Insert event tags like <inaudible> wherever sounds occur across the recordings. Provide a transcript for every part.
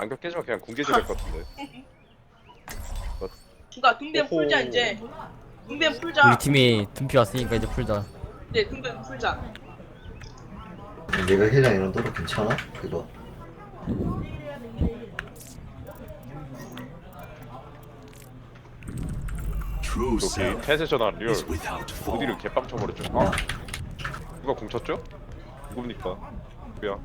안경 깨지면 그냥 궁계질 될것 같은데. <laughs> 누가 등대 오호. 풀자 이제 풀자 우리 팀이 둠피 왔으니까 이제 풀자 네 등대 풀자 내가 힐량 이런 도로 괜찮아? 그거 True 여기 self 태세 전환 리얼 is without. 어디를 개빵 쳐버렸죠? 아 누가 궁 쳤죠? 누굽니까? 뭐야?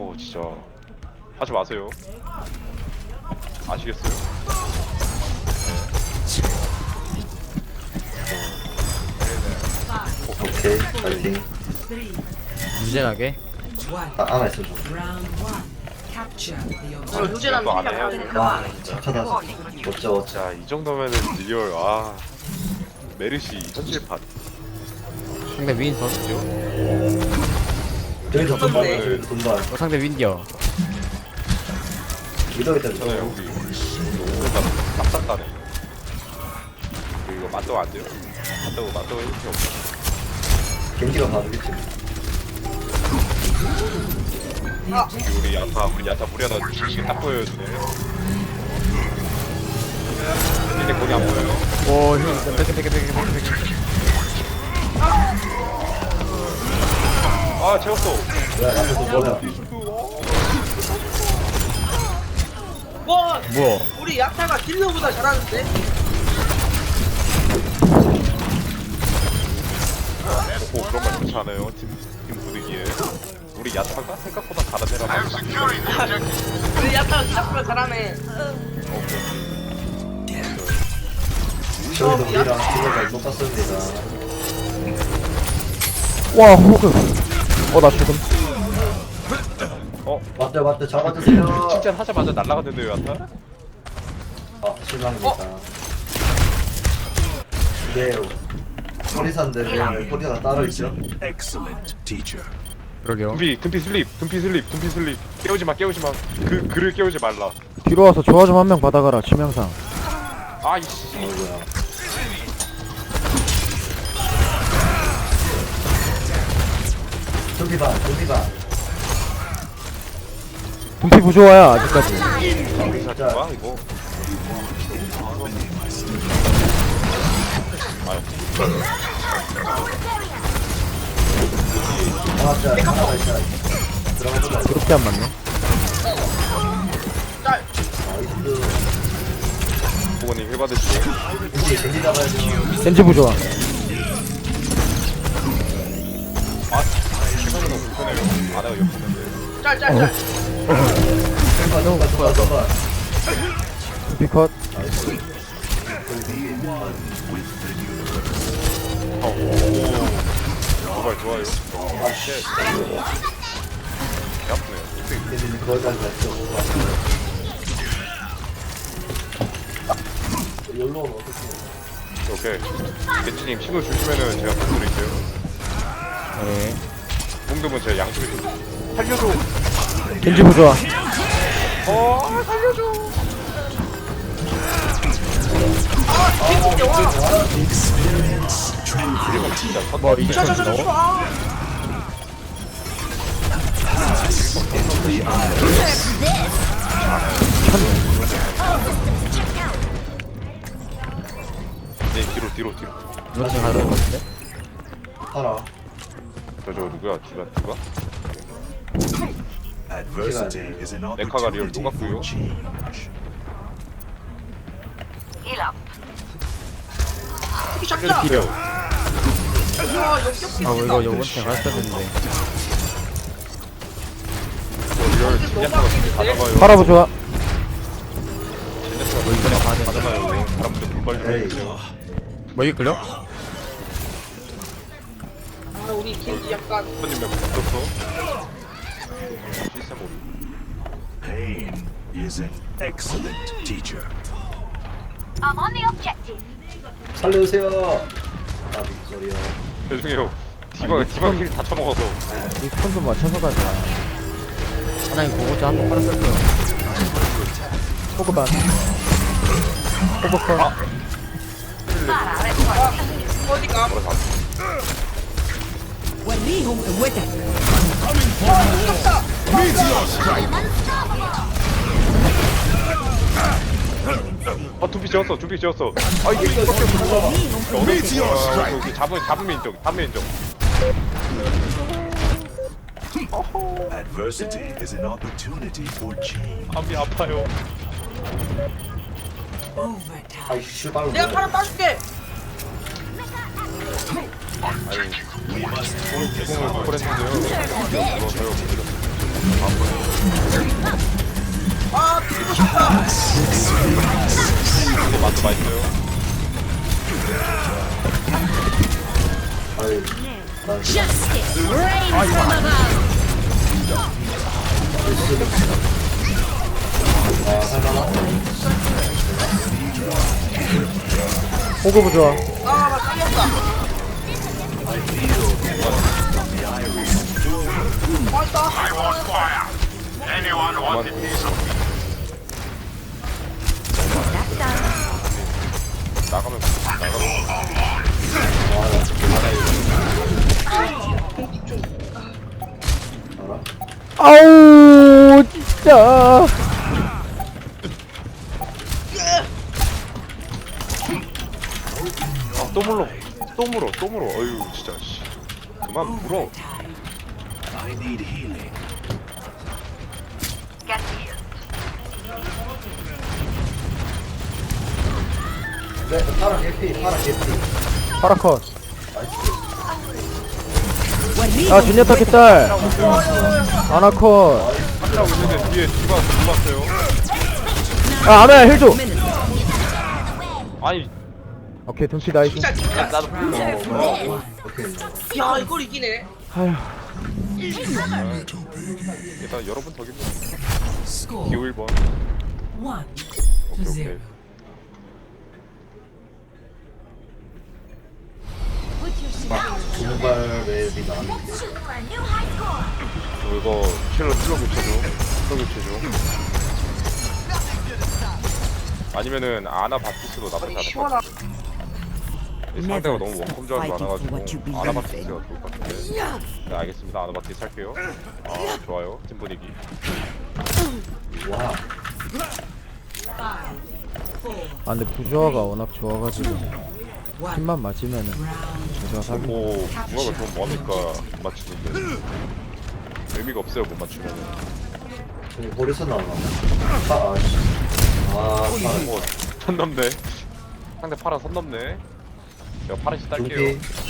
오호 진짜. 하지 마세요. 아시겠어요? 오케이 파이팅 유전하게? 아, 안아 있어 좀. 어 유재란 또안 풀자 해요. 와, 착하다. 어쩌 어쩌 자, 이 정도면은 리얼 아. 메르시 현실판 상대 윈선 저기서 돈발 돈발 어, 상대 윈디어. 괜찮아요 때문에 우리 일단 납작다네 이거 맞도 안 돼요? 맞도 맞도 해줄 필요 없어. 겐지가 봐주겠지 여기 우리 야타 우리 야타 무리하다 이게 딱 보여주네. 근데 거기 안 보여요. 뺏겨 뺏겨 아 채웠어. 야 앞에서 뭐야 뭐 뭐야 우리 야타가 딜러보다 잘하는데? 오 그런 말 좋지 않아요 팀, 팀 분위기에. 우리 야타가 생각보다 애라 우리 야타가 생각보다 잘하네. 저기도 우리랑 딜러가 똑같습니다. 와 호그 어 나 죽음. 어? 맞대 맞대. 잡아주세요. 칭찬 하자마자 날라갔는데요 야타? 아 실망입니다. 네. 호리산데 왜 호리사가 따로 있죠? Excellent teacher. 그러게요. 둠피 둠피 슬립 둠피 슬립 둠피 슬립. 깨우지 마 깨우지 마. 그 그를 깨우지 말라. 뒤로 와서 조화 좀 한 명 받아가라 치명상. 아이씨. 어이구야 부조화야 아직까지. 뭐야 이거 하나 짜 하나가 있자 들어가 보자 그렇게 안 맞네. 나이스 부모님 힐 받으시고. 잡아야죠 겐지 부조화. 시 열로 오케이 겐지님 신호 주시면은 제가 공 드릴게요 네 공금은 제가 양쪽에 살려줘. 겐지 부조화 어 살려줘. 뭐 저저저 좀 아. 네, 뒤로 뒤로 뒤로. 이거 좀 가야 될것 같은데? 팔아 저저 누구야 is an 메카가 리얼 역겹게 아 이거 요번 때 갔어야 됐는데 리얼 진야타가 지금 가져가요 파라 부조화 진야타가 뭐 이번에 다 가져가요 사람들 불발 에이 좀뭐 이게 걸려? 아 우리 겐지 약간 손님 몇 붙었어 시스템 오류 Pain is an excellent teacher. I'm on the objective. 살려주세요 아 빅소리요 죄송해요 디바가 디바가 힐다 처먹어서 이좀 맞춰서 가자 하나님 고고자 한번 빨았었어요 호그 반 호그 컷 어디가 아 두피 지었어 두피 지었어. 아 이게 이밖에 없어. 어디 여기 잡으면 잡으면 인정 잡으면 인정 Adversity is an opportunity for change. 암이 아파요. 아이 씨발 내가 팔아 따줄게 From above. 아 살만하 호그 부좋아 아나 살렸다 맛있다 나가면 나가면 알아? 아우 진짜 아또 물어 또 물어 또 물어. 어휴 진짜 씨. 그만 물어 I need healing. 네 파라 개피 파라 개피. 파라컷. 아 준야타 깃달 아나컷. 하고 있는데 뒤에 뒤가 들어왔어요. 아 아메야 힐 줘. 아니 오케이 둠피 나이스. 진짜 진짜. 나도 오케이 야 이걸 이기네. 아휴 일단 여러분 덕입니다 기호 1번. One to 오케이. 오케이. 분발 맵이 나왔는데. 어, 이거 킬러 킬러 교체죠? 킬러 교체죠? 아니면은 아나 바티스도 나쁘지 않을 것 같아 이 상대가 너무 원컴조하지 많아가지고 아나 바티스가 좋을 것 같은데. 네 알겠습니다 아나 바티스 할게요. 아 좋아요. 팀 분위기. 와 아 근데 부조화가 워낙 좋아가지고 힘만 맞으면은 부조화 사기. 뭐 누가가 좀 뭐하니까 못 맞추는데. 의미가 없어요 못 맞추면은. 저기 호리선 나오나? 아 아씨. 아 파라 뭐, 선 넘네. 상대 파라 선 넘네. 제가 파란씨 딸게요. 둠피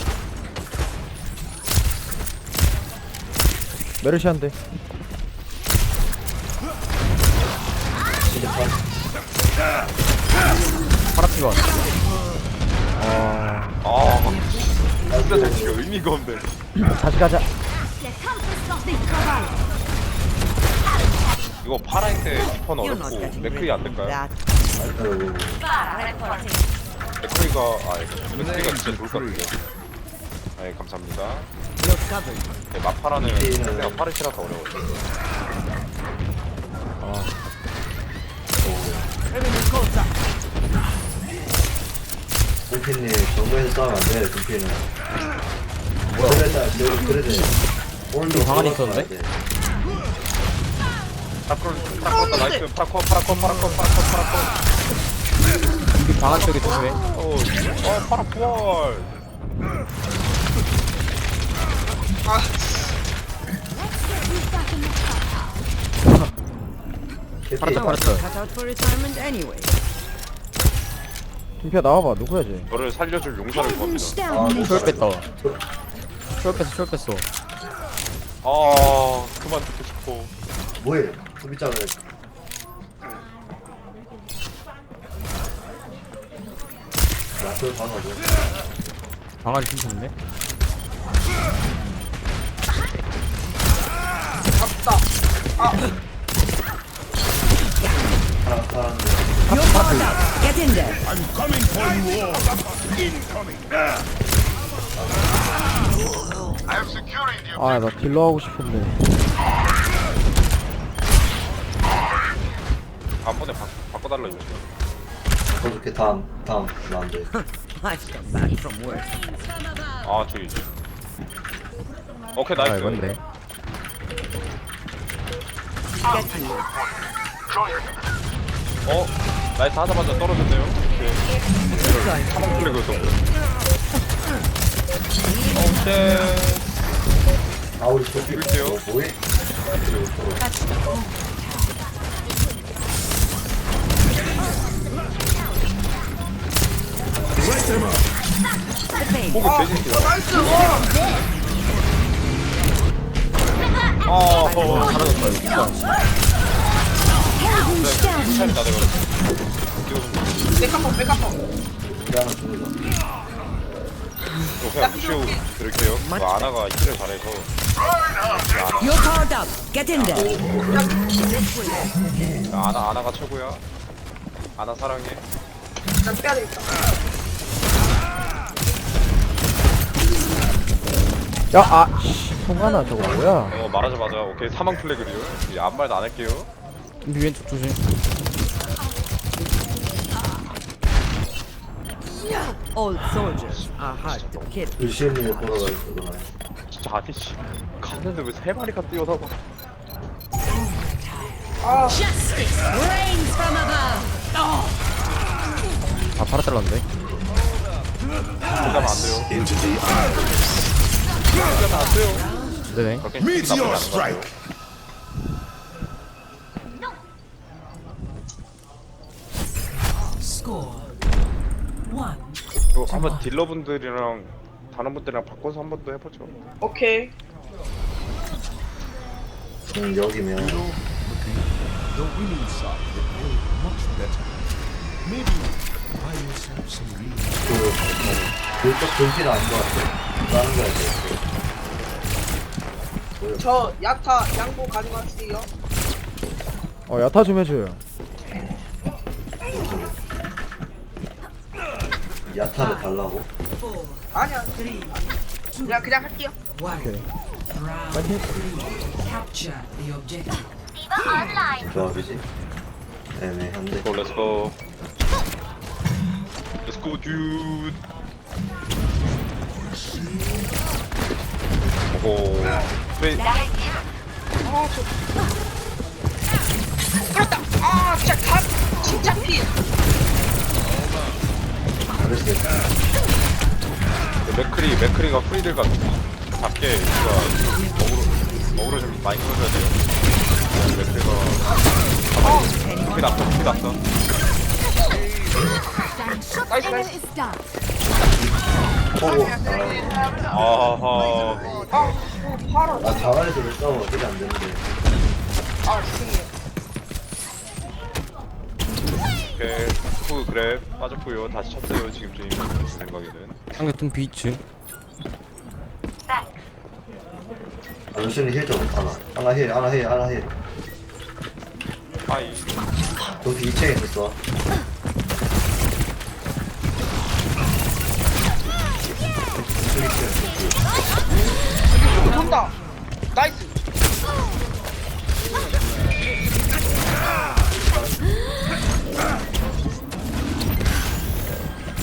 메르시한데 파 파라피가 아 아, 진짜 잘 치고 의미가 없네. 다시 가자. 이거 파라인데 리펀 어렵고 맥크리 안 될까요? 아이고 맥크리가 아 맥크리가 진짜 좋을 것 같은데. 아 감사합니다. 네, 마파라는 상대가 파르시라서 어려워요. 둠피님 정면에서 싸우면 안돼 둠피는 그래 돼 그래 돼 오늘도 들어갔어야 있었는데? 돼. 파라콘 파라콘 나이스 파라콘 파라콘 파라콘 파라콘 파라콘. 이 방안 쪽에 조심해 어, 어 파라 둠피야 나와봐. 누구야 쟤 너를 살려줄 용사를 구합니다. 아 초월 뺐다. 초월 뺐어 초월 뺐어. 아 그만 듣고 싶어. 뭐해? 소비장을. 나그 방어죠 방안이 튕겼네 잡다. 파라 파라 아나 딜러 하고 싶은데. 한번에 바, 바꿔달라 이거. 어저께 다음 다음 나안돼. 아 저기 오케이 아 나이스. 이건데 어? 나이스 하자마자 떨어졌네요 오케이 사망 플래그였던 어, 쉣. 아 우리 저기 이럴게요. 어, 뭐해? 또 호그 돼지기다 나이스 와 아, 어, 사라졌다, 이거. 네, 차이 나대가 메카펑 메카펑 우리 하나 죽는다 이거 그냥 무시하고 드릴게요. 이거 아나가 힐을 잘해서. You're powered up. Get in there. 아나, 아나가 최고야. 아나 사랑해. 난 빼야 되겠다 야 아 송하나 저거 뭐야 어, 말하자마자, 오케이, 사망 플래그리요. 이제 아무 말도 안 할게요. 준비 왼쪽 조심 All soldiers are hard to kill. 불시현님을 보러 갈 거구나 진짜 아니, 씨. 갔는데 왜 세 마리가 뛰어나와. Justice reigns from above. 아 팔아 안 돼요. The 안 돼요. 네네 그렇게 나쁘지 않은 것 같아요. Score one. 한번 딜러분들이랑 다른 분들이랑 바꿔서 한 번 더 해보죠. 오케이 응 여기면 the winning side will play much better. Maybe buy yourself some real 그 그쪽 분필 아닌 것 같아 다른 거 같아 저 야타 양보 가져가주세요 어 야타 좀 해줘요 야타를 달라고 아니야 그냥 그냥 할게요. 오케이 Round three. Capture the objective. 조합이지 애매한데 고 렛츠고. 렛츠고 듀드. 오고. 왜 그렇다 아 진짜 갓 진짜 피 잘했어 맥크리 맥크리가 프리들과 작게 우리가 먹으로 먹으로 좀 많이 끌어줘야 돼요. 네, 맥크리가 피 났어 피 났어. 나이스 나이스. 보고 아하. 아 팔아 아 자가에서 왜 싸워? 어떻게 안 되는데. 아 죄송해요. 오케이. 후 그래. 빠졌고요. 다시 쳤어요 지금 제 생각에는. 상대팀 비츠 아 루시언이 힐좀 하나 하나 힐 하나 힐 하나 힐. 아이. 저기 2층에 있었어 돈다 나이스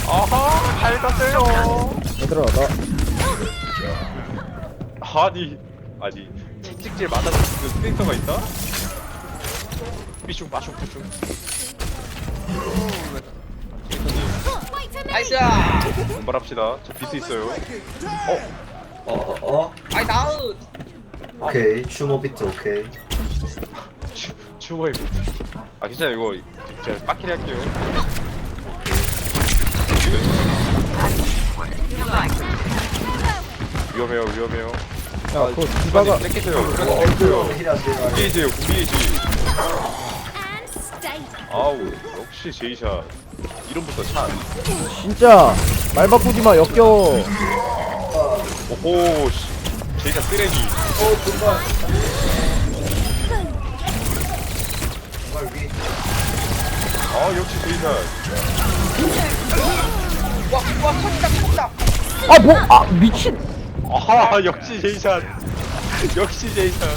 아하 잘 갔어요. 얘들아 나 아니 아니 채찍질 맞아서 그 스페이서가 있다? Wait a minute. 나이스 분발합시다 저 비스 있어요 어 어 어? 아이 나우 오케이. 추모 비트 오케이. 추- 추모의 비트. 아 괜찮아 이거 제가 빡키리 할게요. 위험해요 위험해요. 야그 디바가 땡기세요. 어 땡기세요. 힐 안돼 구비해지요 구비해지 And stay. 아우 역시 제이샷 이름부터 찬 진짜 말 바꾸지 마 역겨워 오호 씨. 제이샷 쓰레기. 정말 위아 역시 제이샷 와와 터진다 터진다 아 뭐 아 미친. 아하 역시 제이샷 역시 제이샷.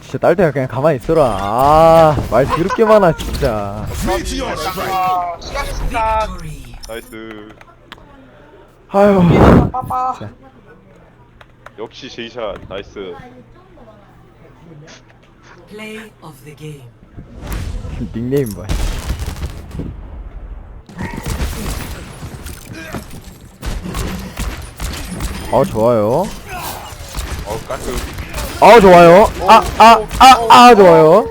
진짜 딸때가 그냥 가만히 있어라. 아말 더럽게 많아 진짜. 아 수고하셨습니다. 나이스 아유 빠빠. 역시 제이샷 나이스. Play of the game. <laughs> 닉네임 봐어 좋아요. 어우 깔끔 어 좋아요. 아 아 아 아 좋아요.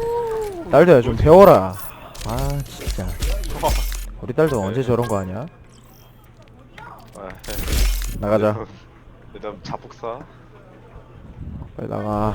딸도야 좀 배워라. 아 진짜. <laughs> 우리 딸도 언제 저런 거 하냐? 아, 나가자. <laughs> 일단 자폭사. 빨리 나가